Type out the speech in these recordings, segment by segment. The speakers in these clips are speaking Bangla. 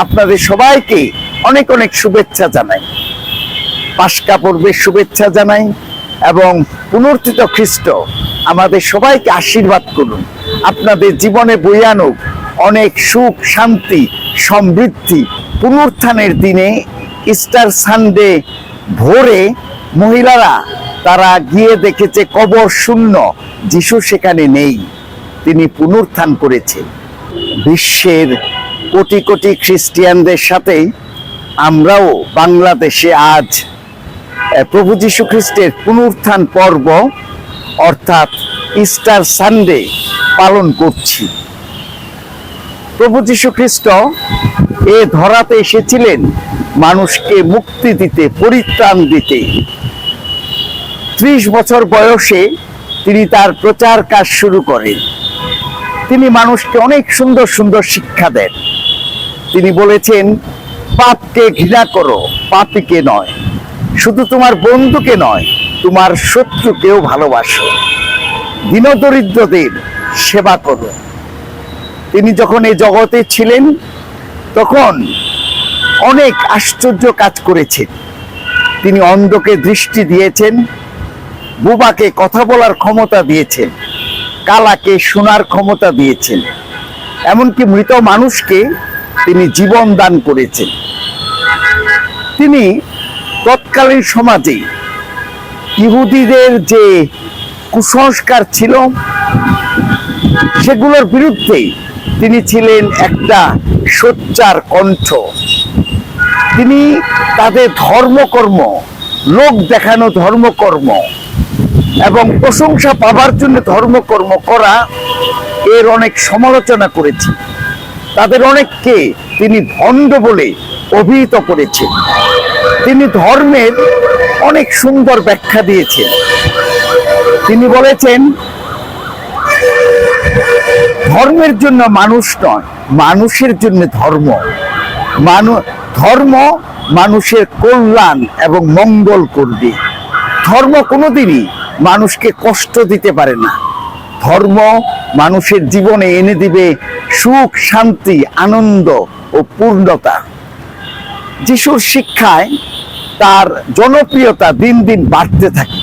আপনাদের সবাইকে অনেক অনেক শুভেচ্ছা জানাই। পাশকা পর্বের শুভেচ্ছা জানাই এবং পুনর্থিত খ্রিস্ট আমাদের সবাইকে আশীর্বাদ করুন। আপনাদের জীবনে বয়ে আনুক অনেক সুখ, শান্তি, সমৃদ্ধি। পুনরুত্থানের দিনে ইস্টার সানডে ভোরে মহিলারা তারা গিয়ে দেখেছে কবর শূন্য, যিশু সেখানে নেই। তিনি পুনরুত্থান করেছেন। বিশ্বের কোটি কোটি খ্রিস্টিয়ানদের সাথে আমরাও বাংলাদেশে আজ প্রভু যীশু খ্রিস্টের পুনরুত্থান পর্ব, অর্থাৎ ইস্টার সানডে পালন করছি। প্রভু যীশু খ্রিস্ট এ ধরাতে এসেছিলেন মানুষকে মুক্তি দিতে, পরিত্রাণ দিতে। ত্রিশ বছর বয়সে তিনি তার প্রচার কাজ শুরু করেন। তিনি মানুষকে অনেক সুন্দর সুন্দর শিক্ষা দেন। তিনি বলেছেন, পাপকে ঘৃণা করো, পাপিকে নয়। শুধু তোমার বন্ধুকে নয়, তোমার শত্রুকেও ভালোবাসো। দীনদরিদ্রদের সেবা করো। তিনি যখন এই জগতে ছিলেন, তখন অনেক আশ্চর্য কাজ করেছেন। তিনি অন্ধকে দৃষ্টি দিয়েছেন, বুবাকে কথা বলার ক্ষমতা দিয়েছেন, কালাকে শোনার ক্ষমতা দিয়েছেন। এমনকি মৃত মানুষকে তিনি জীবন দান করেছেন। তিনি তৎকালীন সমাজে ইহুদিদের যে কুসংস্কার ছিল, সেগুলোর বিরুদ্ধে তিনি ছিলেন একটা সোচ্চার কণ্ঠ। তিনি তাদের ধর্মকর্ম, লোক দেখানো ধর্মকর্ম এবং প্রশংসা পাবার জন্য ধর্মকর্ম করা এর অনেক সমালোচনা করেছে তাদের অনেককে তিনি ভণ্ড বলে অভিহিত করেছেন। তিনি ধর্মের অনেক সুন্দর ব্যাখ্যা দিয়েছেন। তিনি বলেছেন, ধর্মের জন্য মানুষ নয়, মানুষের জন্য ধর্ম। মানু, ধর্ম মানুষের কল্যাণ এবং মঙ্গল করবে। ধর্ম কোনোদিনই মানুষকে কষ্ট দিতে পারে না। ধর্ম মানুষের জীবনে এনে দিবে সুখ, শান্তি, আনন্দ ও পূর্ণতা। যিশুর শিক্ষায় তার জনপ্রিয়তা দিন দিন বাড়তে থাকে।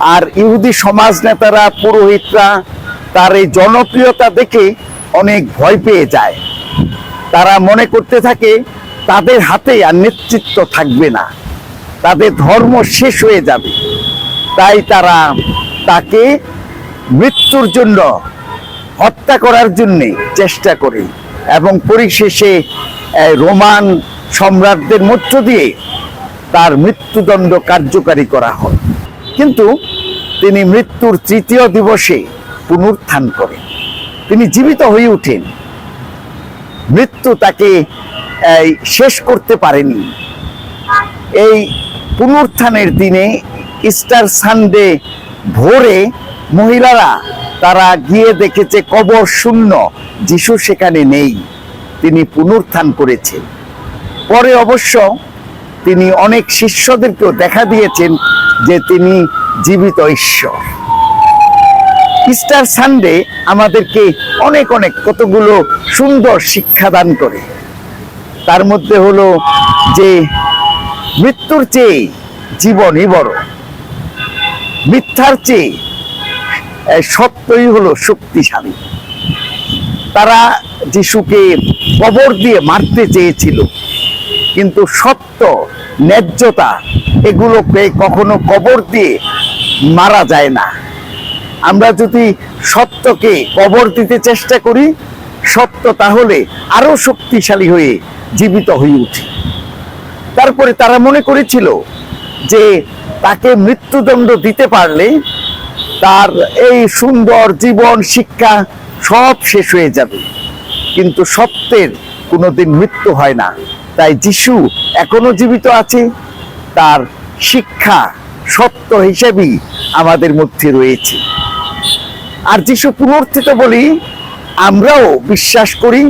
আর ইহুদি সমাজ নেতারা, পুরোহিতরা তার এই জনপ্রিয়তা দেখে অনেক ভয় পেয়ে যায়। তারা মনে করতে থাকে, তাদের হাতে আর নেতৃত্ব থাকবে না। তাদের ধর্ম শেষ হয়ে যাবে। তাই তারা তাকে মৃত্যুর জন্য হত্যা করার জন্য চেষ্টা করে এবং পরিশেষে রোমান সম্রাটদের মধ্য দিয়ে তার মৃত্যুদণ্ড কার্যকারী করা হয়। কিন্তু তিনি মৃত্যুর তৃতীয় দিবসে পুনরুত্থান করেন। তিনি জীবিত হয়ে ওঠেন। মৃত্যু তাকে শেষ করতে পারেনি। এই পুনরুত্থানের দিনে ইস্টার সানডে ভোরে মহিলারা তারা গিয়ে দেখেছে কবর শূন্য, যিশু সেখানে নেই, তিনি পুনরুত্থান করেছেন। পরে অবশ্য তিনি অনেক শিষ্যদেরকেও দেখা দিয়েছেন যে তিনি জীবিত ঈশ্বর। ইস্টার সানডে আমাদেরকে অনেক অনেক কতগুলো সুন্দর শিক্ষা দান করে। তার মধ্যে হলো যে মৃত্যুর চেয়ে জীবনই বড় মিথ্যার চেয়ে সত্যই হলো শক্তিশালী। তারা যিশুকে কবর দিয়ে মারতে চেয়েছিল, কিন্তু সত্য ন্যায্যতা এগুলোকে কখনো কবর দিয়ে মারা যায় না। আমরা যদি সত্যকে কবর দিতে চেষ্টা করি, সত্য তাহলে আরও শক্তিশালী হয়ে জীবিত হয়ে উঠে। তারপরে তারা মনে করেছিল যে তাকে মৃত্যুদণ্ড দিতে পারলে তার এই সুন্দর জীবন শিক্ষা সব শেষ হয়ে যাবে। কিন্তু সত্যের কোনোদিন মৃত্যু হয় না। তাই যিশু এখনও জীবিত আছে। তার শিক্ষা সত্য হিসেবেই আমাদের মধ্যে রয়েছে। আর যিশু পুনর্থিত বলি, আমরাও বিশ্বাস করি,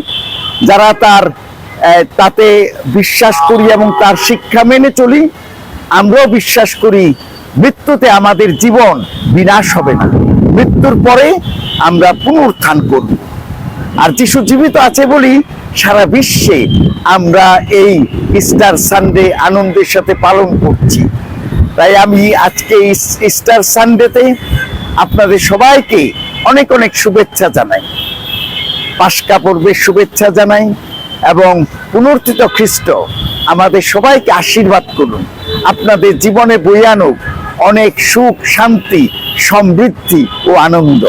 যারা তার তাতে বিশ্বাস করি এবং তার শিক্ষা মেনে চলি, আমরাও বিশ্বাস করি মৃত্যুতে আমাদের জীবন বিনাশ হবে না। মৃত্যুর পরে আমরা পুনরুত্থান করব। আর যিশু জীবিত আছে বলি সারা বিশ্বে আমরা এই ইস্টার সানডে আনন্দের সাথে পালন করছি। তাই আমি আজকে ইস্টার সানডেতে আপনাদের সবাইকে অনেক অনেক শুভেচ্ছা জানাই। পাশকা পর্বের শুভেচ্ছা জানাই এবং পুনর্থিত খ্রিস্ট আমাদের সবাইকে আশীর্বাদ করুন। আপনাদের জীবনে বই আনুক। অনেক সুখ শান্তি সমৃদ্ধি ও আনন্দ।